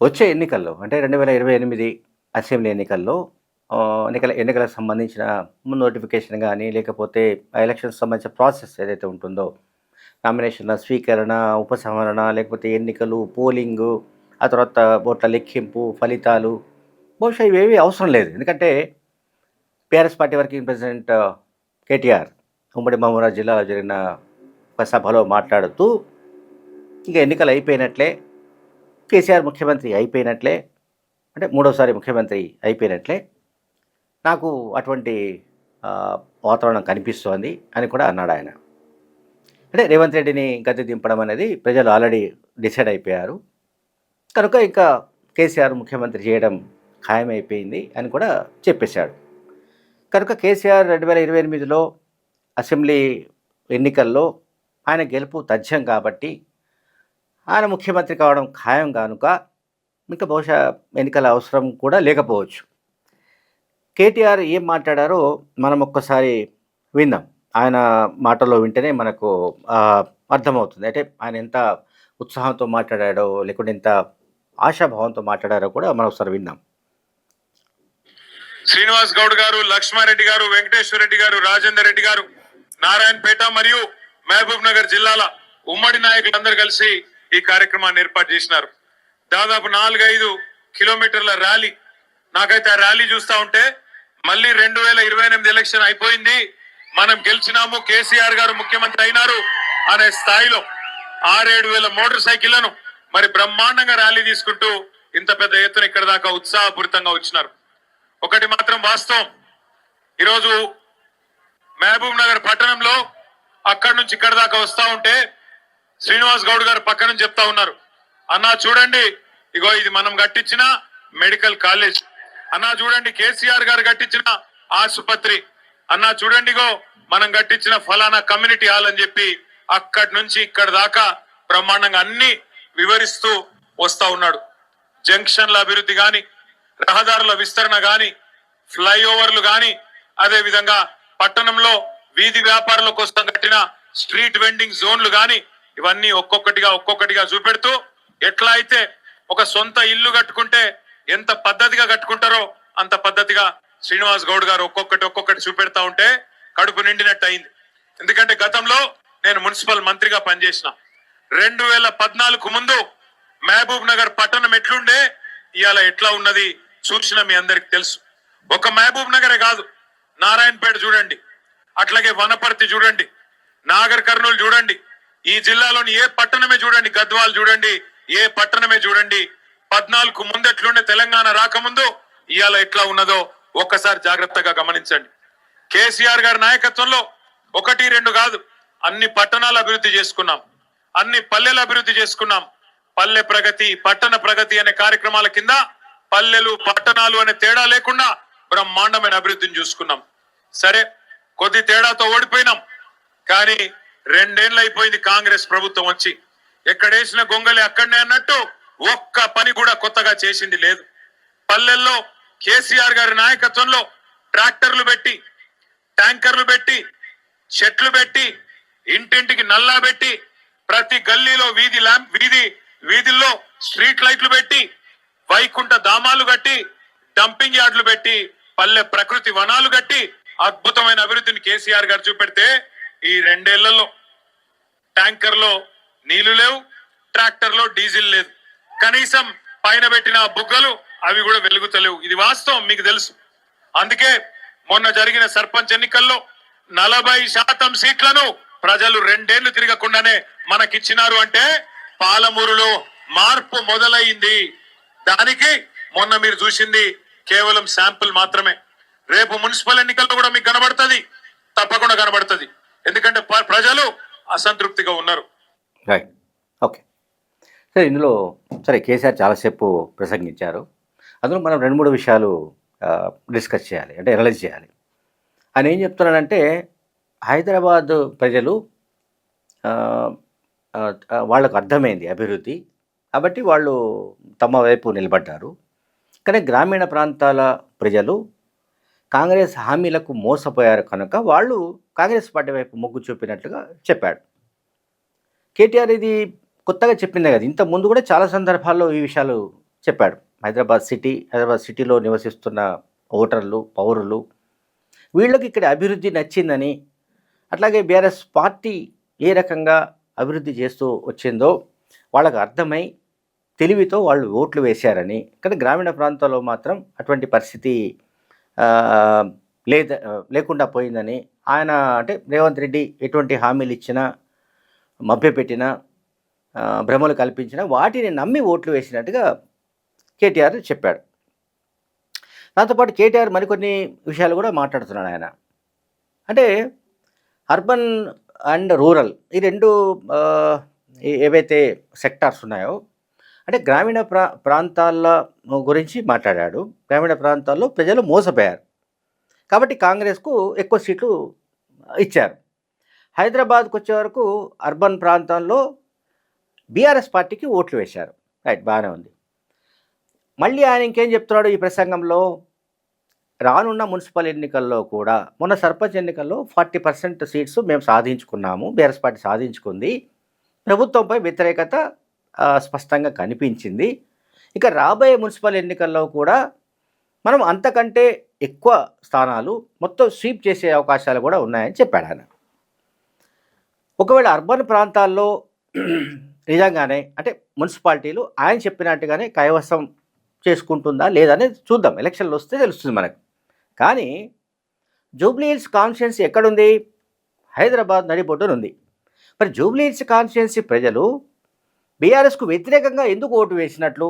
వచ్చే ఎన్నికల్లో అంటే రెండు వేల ఇరవై ఎనిమిది అసెంబ్లీ ఎన్నికల్లో ఎన్నికల ఎన్నికలకు సంబంధించిన నోటిఫికేషన్ కానీ లేకపోతే ఎలక్షన్స్ సంబంధించిన ప్రాసెస్ ఏదైతే ఉంటుందో నామినేషన్ల స్వీకరణ ఉపసంహరణ లేకపోతే ఎన్నికలు పోలింగు ఆ తర్వాత ఓట్ల లెక్కింపు ఫలితాలు బహుశా ఇవేవి అవసరం లేదు. ఎందుకంటే BRS party working president KTR ఉమ్మడి మహమూరా జిల్లాలో జరిగిన ఒక సభలో మాట్లాడుతూ ఇంకా ఎన్నికలు అయిపోయినట్లే కేసీఆర్ ముఖ్యమంత్రి అయిపోయినట్లే అంటే మూడోసారి ముఖ్యమంత్రి అయిపోయినట్లే నాకు అటువంటి వాతావరణం కనిపిస్తోంది అని కూడా అన్నాడు ఆయన. అంటే రేవంత్ రెడ్డిని గద్దె దింపడం అనేది ప్రజలు ఆల్రెడీ డిసైడ్ అయిపోయారు. కనుక ఇంకా కేసీఆర్ ముఖ్యమంత్రి చేయడం ఖాయమైపోయింది అని కూడా చెప్పేశాడు. కనుక కేసీఆర్ రెండు వేల ఇరవై ఎనిమిదిలో అసెంబ్లీ ఎన్నికల్లో ఆయన గెలుపు తథ్యం కాబట్టి ఆయన ముఖ్యమంత్రి కావడం ఖాయం కనుక ఇంకా బహుశా ఎన్నికల అవసరం కూడా లేకపోవచ్చు. కేటీఆర్ ఏం మాట్లాడారో మనం ఒక్కసారి విందాం. ఆయన మాటల్లో వింటేనే మనకు అర్థమవుతుంది. అంటే ఆయన ఎంత ఉత్సాహంతో మాట్లాడాడో లేకుంటే ఎంత ఆశాభావంతో మాట్లాడారో కూడా మనం ఒకసారి విందాం. శ్రీనివాస్ గౌడ్ గారు లక్ష్మారెడ్డి గారు వెంకటేశ్వర రెడ్డి గారు రాజేందర్ రెడ్డి గారు నారాయణపేట మరియు మహబూబ్ నగర్ జిల్లాల ఉమ్మడి నాయకులందరూ కలిసి ఈ కార్యక్రమాన్ని ఏర్పాటు చేసినారు. దాదాపు నాలుగైదు కిలోమీటర్ల ర్యాలీ. నాకైతే ఆ ర్యాలీ చూస్తా ఉంటే మళ్ళీ రెండు వేల ఇరవై ఎనిమిది ఎలక్షన్ అయిపోయింది. మనం గెలిచినాము కేసీఆర్ గారు ముఖ్యమంత్రి అయినారు అనే స్థాయిలో ఆరేడు వేల మోటార్ సైకిళ్ళను మరి బ్రహ్మాండంగా ర్యాలీ తీసుకుంటూ ఇంత పెద్ద ఎత్తున ఇక్కడ దాకా ఉత్సాహపూరితంగా వచ్చినారు. ఒకటి మాత్రం వాస్తవం. ఈరోజు మహబూబ్ నగర్ పట్టణంలో అక్కడి నుంచి ఇక్కడ దాకా వస్తా ఉంటే శ్రీనివాస్ గౌడ్ గారు పక్క నుంచి చెప్తా ఉన్నారు. అన్నా చూడండి. ఇగో ఇది మనం కట్టించిన మెడికల్ కాలేజ్. అన్నా చూడండి. కేసీఆర్ గారు కట్టించిన ఆసుపత్రి. అన్నా చూడండి ఇగో మనం కట్టించిన ఫలానా కమ్యూనిటీ హాల్ అని చెప్పి అక్కడి నుంచి ఇక్కడ దాకా బ్రహ్మాండంగా అన్ని వివరిస్తూ వస్తా ఉన్నాడు. జంక్షన్ల అభివృద్ధి గాని రహదారుల విస్తరణ గాని ఫ్లైఓవర్లు గాని అదే విధంగా పట్టణంలో వీధి వ్యాపారుల కోసం కట్టిన స్ట్రీట్ వెండింగ్ జోన్లు గాని ఇవన్నీ ఒక్కొక్కటిగా ఒక్కొక్కటిగా చూపెడుతూ ఎట్లా అయితే ఒక సొంత ఇల్లు కట్టుకుంటే ఎంత పద్ధతిగా కట్టుకుంటారో అంత పద్ధతిగా శ్రీనివాస్ గౌడ్ గారు ఒక్కొక్కటి ఒక్కొక్కటి చూపెడతా ఉంటే కడుపు నిండినట్టు అయింది. ఎందుకంటే గతంలో నేను మున్సిపల్ మంత్రిగా పనిచేసిన. రెండు వేల పద్నాలుగు ముందు మహబూబ్ నగర్ పట్టణం ఎట్లుండే ఇవాళ ఎట్లా ఉన్నది చూసిన మీ అందరికి తెలుసు. ఒక మహబూబ్ నగరే కాదు నారాయణపేట చూడండి అట్లాగే వనపర్తి చూడండి నాగర్ కర్నూలు చూడండి ఈ జిల్లాలోని ఏ పట్టణమే చూడండి గద్వాల్ చూడండి ఏ పట్టణమే చూడండి పద్నాలుగు ముందెట్లుండే తెలంగాణ రాకముందు ఇవాళ ఎట్లా ఉన్నదో ఒక్కసారి జాగ్రత్తగా గమనించండి. కేసీఆర్ గారి నాయకత్వంలో ఒకటి రెండు కాదు అన్ని పట్టణాలు అభివృద్ధి చేసుకున్నాం. అన్ని పల్లెలు అభివృద్ధి చేసుకున్నాం. పల్లె ప్రగతి పట్టణ ప్రగతి అనే కార్యక్రమాల కింద పల్లెలు పట్టణాలు అనే తేడా లేకుండా బ్రహ్మాండమైన అభివృద్ధిని చూసుకున్నాం. సరే కొద్ది తేడాతో ఓడిపోయినాం. కానీ రెండేళ్ళు అయిపోయింది కాంగ్రెస్ ప్రభుత్వం వచ్చి. ఎక్కడేసిన గొంగలి అక్కడనే అన్నట్టు ఒక్క పని కూడా కొత్తగా చేసింది లేదు. పల్లెల్లో కేసీఆర్ గారి నాయకత్వంలో ట్రాక్టర్లు పెట్టి ట్యాంకర్లు పెట్టి చెట్లు పెట్టి ఇంటింటికి నల్లా పెట్టి ప్రతి గల్లీలో వీధి ల్యాంప్ వీధి వీధుల్లో స్ట్రీట్ లైట్లు పెట్టి వైకుంఠ ధామాలు కట్టి డంపింగ్ యార్డులు పెట్టి పల్లె ప్రకృతి వనాలు కట్టి అద్భుతమైన అభివృద్ధిని కేసీఆర్ గారు చూపెడితే ఈ రెండేళ్ళలో ట్యాంకర్లో నీళ్ళు లేవు ట్రాక్టర్లో డీజిల్ లేదు. కనీసం పైన పెట్టిన బుగ్గలు అవి కూడా వెలుగుతలేవు. ఇది వాస్తవం మీకు తెలుసు. అందుకే మొన్న జరిగిన సర్పంచ్ ఎన్నికల్లో నలభై శాతం సీట్లను ప్రజలు రెండేళ్ళు తిరగకుండానే మనకిచ్చినారు అంటే పాలమూరులో మార్పు మొదలైంది. దానికి మొన్న మీరు చూసింది కేవలం శాంపుల్ మాత్రమే. రేపు మున్సిపల్ ఎన్నికల్లో కూడా మీకు కనబడుతుంది. తప్పకుండా కనబడుతుంది. ఎందుకంటే ప- ప్రజలు అసంతృప్తిగా ఉన్నారు. రైట్ ఓకే సరే ఇందులో సరే కేసీఆర్ చాలాసేపు ప్రసంగించారు. అందులో మనం రెండు మూడు విషయాలు డిస్కస్ చేయాలి అంటే అనలైజ్ చేయాలి. ఆయన ఏం చెప్తున్నాడంటే హైదరాబాద్ ప్రజలు వాళ్ళకు అర్థమైంది అభివృద్ధి. కాబట్టి వాళ్ళు తమ వైపు నిలబడ్డారు. కానీ గ్రామీణ ప్రాంతాల ప్రజలు కాంగ్రెస్ హామీలకు మోసపోయారు కనుక వాళ్ళు కాంగ్రెస్ పార్టీ వైపు మొగ్గు చూపినట్లుగా చెప్పాడు. కేటీఆర్ ఇది కొత్తగా చెప్పిందే కదా ఇంత ముందు కూడా చాలా సందర్భాల్లో ఈ విషయాలు చెప్పాడు. హైదరాబాద్ సిటీ హైదరాబాద్ సిటీలో నివసిస్తున్న ఓటర్లు పౌరులు వీళ్ళకి ఇక్కడ అభివృద్ధి నచ్చిందని అట్లాగే బీఆర్ఎస్ పార్టీ ఏ రకంగా అభివృద్ధి చేస్తూ వచ్చిందో వాళ్ళకు అర్థమై తెలివితో వాళ్ళు ఓట్లు వేశారని కానీ గ్రామీణ ప్రాంతాల్లో మాత్రం అటువంటి పరిస్థితి లేద లేకుండా పోయిందని ఆయన అంటే రేవంత్ రెడ్డి ఎటువంటి హామీలు ఇచ్చినా మభ్యపెట్టినా భ్రమలు కల్పించినా వాటిని నమ్మి ఓట్లు వేసినట్టుగా కేటీఆర్ చెప్పాడు. దాంతోపాటు కేటీఆర్ మరికొన్ని విషయాలు కూడా మాట్లాడుతున్నాడు ఆయన. అంటే అర్బన్ అండ్ రూరల్ ఈ రెండు ఏవైతే సెక్టార్స్ ఉన్నాయో అంటే గ్రామీణ ప్రా ప్రాంతాల గురించి మాట్లాడాడు. గ్రామీణ ప్రాంతాల్లో ప్రజలు మోసపోయారు. కాబట్టి కాంగ్రెస్కు ఎక్కువ సీట్లు ఇచ్చారు. హైదరాబాద్కు వచ్చే వరకు అర్బన్ ప్రాంతాల్లో బీఆర్ఎస్ పార్టీకి ఓట్లు వేశారు. రైట్ బాగానే ఉంది. మళ్ళీ ఆయన ఇంకేం చెప్తున్నాడు ఈ ప్రసంగంలో? రానున్న మున్సిపల్ ఎన్నికల్లో కూడా మొన్న సర్పంచ్ ఎన్నికల్లో ఫార్టీ పర్సెంట్ సీట్స్ మేము సాధించుకున్నాము. BRS party సాధించుకుంది. ప్రభుత్వంపై వ్యతిరేకత స్పష్టంగా కనిపించింది. ఇక రాబోయే మున్సిపల్ ఎన్నికల్లో కూడా మనం అంతకంటే ఎక్కువ స్థానాలు మొత్తం స్వీప్ చేసే అవకాశాలు కూడా ఉన్నాయని చెప్పాడు ఆయన. ఒకవేళ అర్బన్ ప్రాంతాల్లో నిజంగానే అంటే మున్సిపాలిటీలు ఆయన చెప్పినట్టుగానే కైవసం చేసుకుంటుందా లేదనేది చూద్దాం. ఎలక్షన్లు వస్తే తెలుస్తుంది మనకు. కానీ జూబ్లీ హిల్స్ కాన్స్టిట్యున్సీ ఎక్కడుంది? హైదరాబాద్ నడిబొడ్డున మరి జూబ్లీ హిల్స్ కాన్స్టిట్యున్సీ ప్రజలు బీఆర్ఎస్కు వ్యతిరేకంగా ఎందుకు ఓటు వేసినట్లు?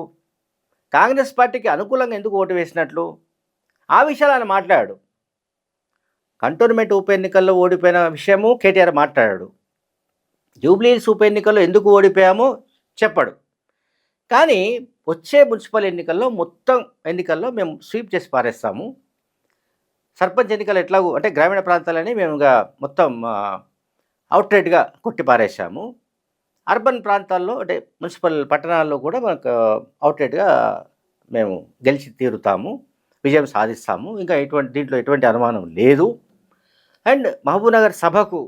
కాంగ్రెస్ పార్టీకి అనుకూలంగా ఎందుకు ఓటు వేసినట్లు? ఆ విషయాలు ఆయన మాట్లాడాడు. కంటోన్మెంట్ ఉప ఎన్నికల్లో ఓడిపోయిన విషయము కేటీఆర్ మాట్లాడాడు. జూబ్లీహిల్స్ ఉప ఎన్నికల్లో ఎందుకు ఓడిపోయామో చెప్పాడు. కానీ వచ్చే మున్సిపల్ ఎన్నికల్లో మొత్తం ఎన్నికల్లో మేము స్వీప్ చేసి పారేస్తాము. సర్పంచ్ ఎన్నికలు ఎట్లాగూ అంటే గ్రామీణ ప్రాంతాలని మేము ఇంకా మొత్తం అవుట్రేట్గా కొట్టి పారేసాము అర్బన్ ప్రాంతాల్లో అంటే మున్సిపల్ పట్టణాల్లో కూడా మనకు అవుట్లెట్గా మేము గెలిచి తీరుతాము విజయం సాధిస్తాము. ఇంకా ఎటువంటి దీంట్లో ఎటువంటి అనుమానం లేదు. అండ్ మహబూబ్నగర్ సభకు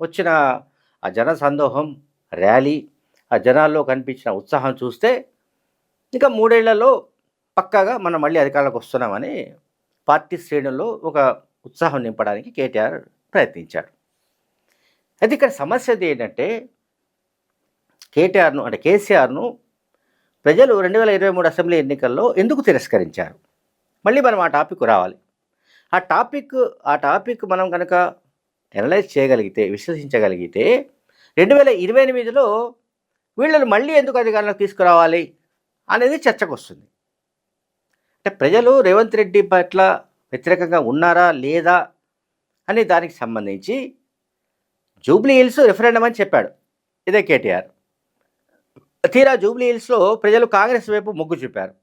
వచ్చిన ఆ జన సందోహం ర్యాలీ ఆ జనాల్లో కనిపించిన ఉత్సాహం చూస్తే ఇంకా మూడేళ్ళలో పక్కాగా మనం మళ్ళీ అధికారంలోకి వస్తున్నామని పార్టీ శ్రేణుల్లో ఒక ఉత్సాహం నింపడానికి కేటీఆర్ ప్రయత్నించాడు అయితే ఇక్కడ సమస్యది ఏంటంటే కేటీఆర్ను అంటే కేసీఆర్ను ప్రజలు రెండు వేల ఇరవై మూడు అసెంబ్లీ ఎన్నికల్లో ఎందుకు తిరస్కరించారు? మళ్ళీ మనం ఆ టాపిక్ రావాలి. ఆ టాపిక్ ఆ టాపిక్ మనం కనుక అనలైజ్ చేయగలిగితే విశ్లేషించగలిగితే రెండు వేల ఇరవై ఎనిమిదిలో వీళ్ళని మళ్ళీ ఎందుకు అధికారంలోకి తీసుకురావాలి అనేది చర్చకు వస్తుంది అంటే ప్రజలు రేవంత్ రెడ్డి పట్ల వ్యతిరేకంగా ఉన్నారా లేదా అనే దానికి సంబంధించి జూబ్లీ హిల్స్ రిఫరెండం అని చెప్పాడు. ఇదే కేటీఆర్. తీరా జూబ్లీ హిల్స్లో ప్రజలు కాంగ్రెస్ వైపు మొగ్గు చూపారు.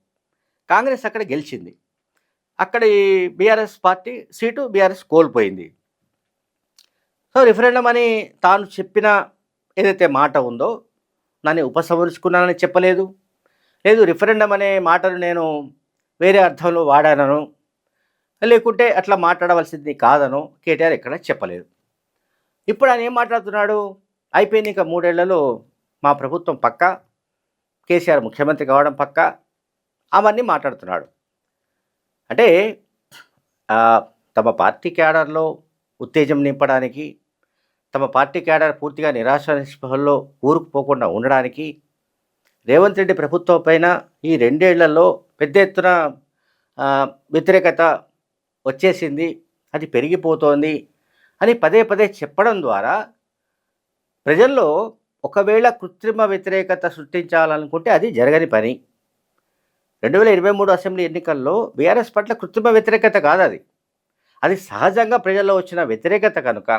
కాంగ్రెస్ అక్కడ గెలిచింది. అక్కడ ఈ బీఆర్ఎస్ పార్టీ సీటు బీఆర్ఎస్ కోల్పోయింది. సో రిఫరెండం అని తాను చెప్పిన ఏదైతే మాట ఉందో నన్ను ఉపసంహరించుకున్నానని చెప్పలేదు. లేదు రిఫరెండం అనే మాటను నేను వేరే అర్థంలో వాడానను. లేకుంటే అట్లా మాట్లాడవలసింది కాదనో. కేటీఆర్ ఇక్కడ చెప్పలేదు. ఇప్పుడు ఆయన ఏం మాట్లాడుతున్నాడు? అయిపోయింది ఇంకా మూడేళ్ళలో మా ప్రభుత్వం పక్క. కేసీఆర్ ముఖ్యమంత్రి కావడం పక్క? అవన్నీ మాట్లాడుతున్నాడు. అంటే తమ పార్టీ క్యాడర్లో ఉత్తేజం నింపడానికి తమ పార్టీ క్యాడర్ పూర్తిగా నిరాశ నిస్పృహల్లో ఊరుకుపోకుండా ఉండడానికి రేవంత్ రెడ్డి ప్రభుత్వం పైన ఈ రెండేళ్ళలో పెద్ద ఎత్తున వ్యతిరేకత వచ్చేసింది అది పెరిగిపోతోంది అని పదే పదే చెప్పడం ద్వారా ప్రజల్లో ఒకవేళ కృత్రిమ వ్యతిరేకత సృష్టించాలనుకుంటే అది జరగని పని. రెండు వేల ఇరవై మూడు అసెంబ్లీ ఎన్నికల్లో బీఆర్ఎస్ పట్ల కృత్రిమ వ్యతిరేకత కాదు అది. అది సహజంగా ప్రజల్లో వచ్చిన వ్యతిరేకత కనుక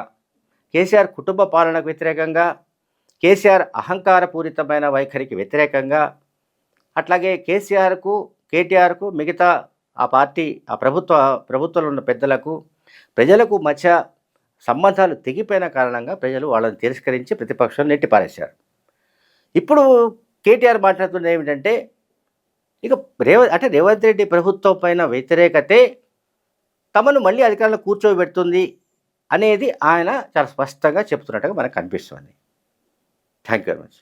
కేసీఆర్ కుటుంబ పాలనకు వ్యతిరేకంగా కేసీఆర్ అహంకారపూరితమైన వైఖరికి వ్యతిరేకంగా అట్లాగే కేసీఆర్కు కేటీఆర్కు మిగతా ఆ పార్టీ ఆ ప్రభుత్వ ప్రభుత్వంలో ఉన్న పెద్దలకు ప్రజలకు మధ్య సంబంధాలు తెగిపోయిన కారణంగా ప్రజలు వాళ్ళని తిరస్కరించి ప్రతిపక్షం నెట్టిపారేశారు. ఇప్పుడు కేటీఆర్ మాట్లాడుతున్నది ఏమిటంటే ఇక రేవ అంటే రేవంత్ రెడ్డి ప్రభుత్వం పైన వ్యతిరేకతే తమను మళ్ళీ అధికారంలో కూర్చోబెడుతుంది అనేది ఆయన చాలా స్పష్టంగా చెప్తున్నట్టుగా మనకు కనిపిస్తుంది థ్యాంక్ యూ వెరీ మచ్.